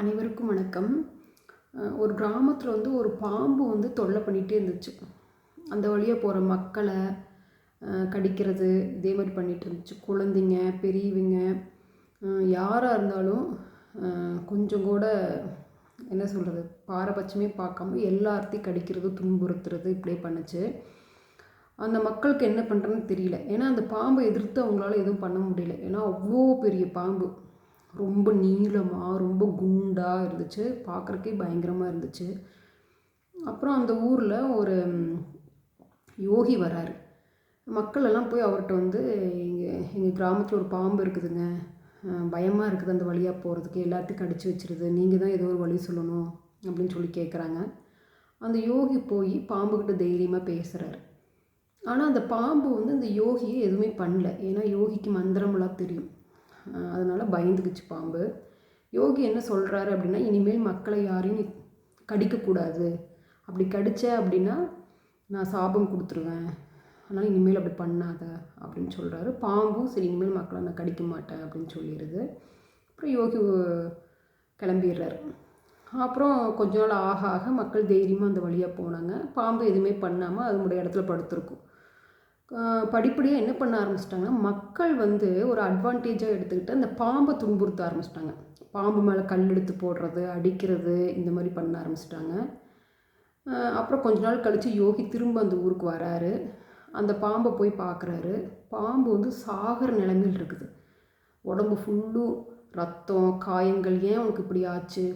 அனைவருக்கும் வணக்கம். ஒரு கிராமத்தில் வந்து ஒரு பாம்பு வந்து தொல்லை பண்ணிகிட்டே இருந்துச்சு. அந்த வழியாக போகிற மக்களை கடிக்கிறது இதே மாதிரி பண்ணிகிட்டு இருந்துச்சு. குழந்தைங்க பெரியவங்க யாராக இருந்தாலும் கொஞ்சம் கூட என்ன சொல்கிறது பாரபட்சமே பார்க்காம எல்லாத்தையும் கடிக்கிறது துன்புறுத்துறது இப்படியே பண்ணுச்சு. அந்த மக்களுக்கு என்ன பண்ணுறதுன்னு தெரியல. ஏன்னா அந்த பாம்பை எதிர்த்து அவங்களால எதுவும் பண்ண முடியல. ஏன்னா அவ்வளோ பெரிய பாம்பு. ரொம்ப நீளமாக ரொம்ப குண்டாக இருந்துச்சு. பார்க்குறக்கே பயங்கரமாக இருந்துச்சு. அப்புறம் அந்த ஊரில் ஒரு யோகி வராரு. மக்கள் எல்லாம் போய் அவர்கிட்ட வந்து எங்கள் எங்கள் கிராமத்தில் ஒரு பாம்பு இருக்குதுங்க. பயமாக இருக்குது அந்த வழியாக போகிறதுக்கு எல்லாத்தையும் கடிச்சு வச்சிருது. நீங்கள் தான் ஏதோ ஒரு வழி சொல்லணும். அப்படின்னு சொல்லி கேட்குறாங்க அந்த யோகி போய் பாம்புக்கிட்ட தைரியமாக பேசுகிறாரு ஆனால் அந்த பாம்பு வந்து அந்த யோகியை எதுவுமே பண்ணல. ஏன்னா யோகிக்கு மந்திரமெல்லாம் தெரியும். அதனால் பயந்துக்குச்சு பாம்பு. யோகி என்ன சொல்கிறாரு அப்படின்னா இனிமேல் மக்களை யாரையும் நீ கடிக்கக்கூடாது. அப்படி கடித்த அப்படின்னா நான் சாபம் கொடுத்துருவேன். அதனால் இனிமேல் அப்படி பண்ணாத அப்படின்னு சொல்கிறாரு பாம்பும் சரி இனிமேல் மக்களை நான் கடிக்க மாட்டேன் அப்படின்னு சொல்லிடுது அப்புறம் யோகி கிளம்பிடுறாரு. அப்புறம் கொஞ்ச நாள் ஆக ஆக மக்கள் தைரியமாக அந்த வழியாக போனாங்க. பாம்பு எதுவுமே பண்ணாமல் அதனுடைய இடத்துல படுத்திருக்கும். படிப்படியாக என்ன பண்ண ஆரம்பிச்சிட்டாங்கன்னா மக்கள் வந்து ஒரு அட்வான்டேஜாக எடுத்துக்கிட்டு அந்த பாம்பை துன்புறுத்த ஆரம்பிச்சிட்டாங்க. பாம்பு மேலே கல் எடுத்து போடுறது அடிக்கிறது இந்த மாதிரி பண்ண ஆரம்பிச்சிட்டாங்க. அப்புறம் கொஞ்ச நாள் கழித்து யோகி திரும்ப அந்த ஊருக்கு வராரு. அந்த பாம்பை போய் பார்க்குறாரு பாம்பு வந்து சாகிற நிலைமையில் இருக்குது. உடம்பு ஃபுல்லும் ரத்தம் காயங்கள் ஏன் உனக்கு இப்படி ஆச்சு?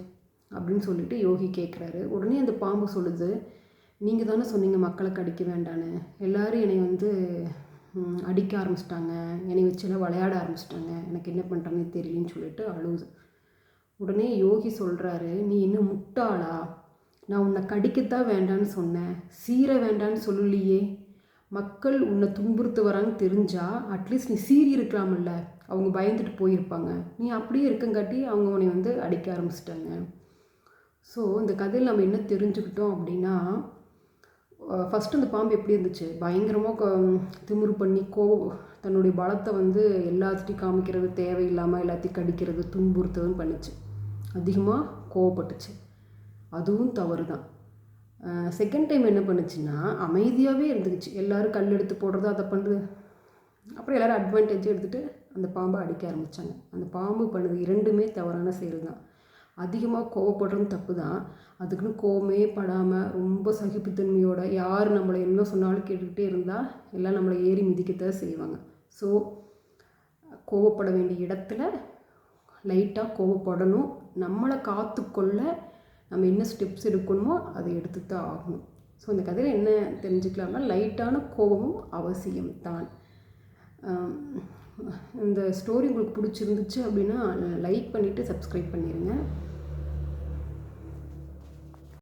அப்படின்னு சொல்லிட்டு யோகி கேட்குறாரு உடனே அந்த பாம்பு சொல்லுது நீங்கள் தானே சொன்னீங்க மக்களை கடிக்க வேண்டான்னு. எல்லாரும் என்னை வந்து அடிக்க ஆரம்பிச்சிட்டாங்க. என்னை வச்செல்லாம் விளையாட ஆரம்பிச்சிட்டாங்க. எனக்கு என்ன பண்ணுறாங்கன்னு தெரியலன்னு சொல்லிட்டு அழுகுது உடனே யோகி சொல்கிறாரு நீ என்ன முட்டாளா? நான் உன்னை கடிக்கத்தான் வேண்டான்னு சொன்னேன். சீர வேண்டான்னு சொல்லலையே. மக்கள் உன்னை துன்புறுத்து வரான்னு தெரிஞ்சால் அட்லீஸ்ட் நீ சீறி இருக்கலாம்ல. அவங்க பயந்துட்டு போயிருப்பாங்க. நீ அப்படியே இருக்கங்காட்டி அவங்க உன்னை வந்து அடிக்க ஆரம்பிச்சிட்டாங்க. ஸோ இந்த கதையில் நம்ம என்ன தெரிஞ்சுக்கிட்டோம் அப்படின்னா ஃபஸ்ட்டு அந்த பாம்பு எப்படி இருந்துச்சு? பயங்கரமாக திமிரு பண்ணி கோ தன்னுடைய பலத்தை வந்து எல்லாத்துட்டையும் காமிக்கிறது தேவையில்லாமல் எல்லாத்தையும் கடிக்கிறது துன்புறுத்ததும் பண்ணுச்சு. அதிகமாக கோவப்பட்டுச்சு. அதுவும் தவறு தான் செகண்ட் டைம் என்ன பண்ணுச்சுன்னா அமைதியாகவே இருந்துக்குச்சு எல்லோரும் கல் எடுத்து போடுறது அதை பண்ணுறது அப்புறம் எல்லாரும் அட்வான்டேஜ் எடுத்துகிட்டு அந்த பாம்பை அடிக்க ஆரம்பித்தாங்க அந்த பாம்பு பண்ணுது இரண்டுமே தவறான செயல் தான் அதிகமாக கோவப்படுறதும் தப்பு தான் அதுக்குன்னு கோவமே படாமல் ரொம்ப சகிப்புத்தன்மையோட யார் நம்மளை என்ன சொன்னாலும் கேட்டுக்கிட்டே இருந்தால் எல்லாம் நம்மளை ஏறி மிதிக்கத்தான் செய்வாங்க. ஸோ கோவப்பட வேண்டிய இடத்துல லைட்டாக கோவப்படணும். நம்மளை காத்துக்கொள்ள நம்ம என்ன ஸ்டெப்ஸ் எடுக்கணுமோ அதை எடுத்து தான் ஆகணும். ஸோ இந்த கதையில் என்ன தெரிஞ்சுக்கலாம்னா லைட்டான கோபமும் அவசியம் தான் இந்த ஸ்டோரி உங்களுக்கு பிடிச்சிருந்துச்சு அப்படின்னா லைக் பண்ணிவிட்டு சப்ஸ்கிரைப் பண்ணிடுங்க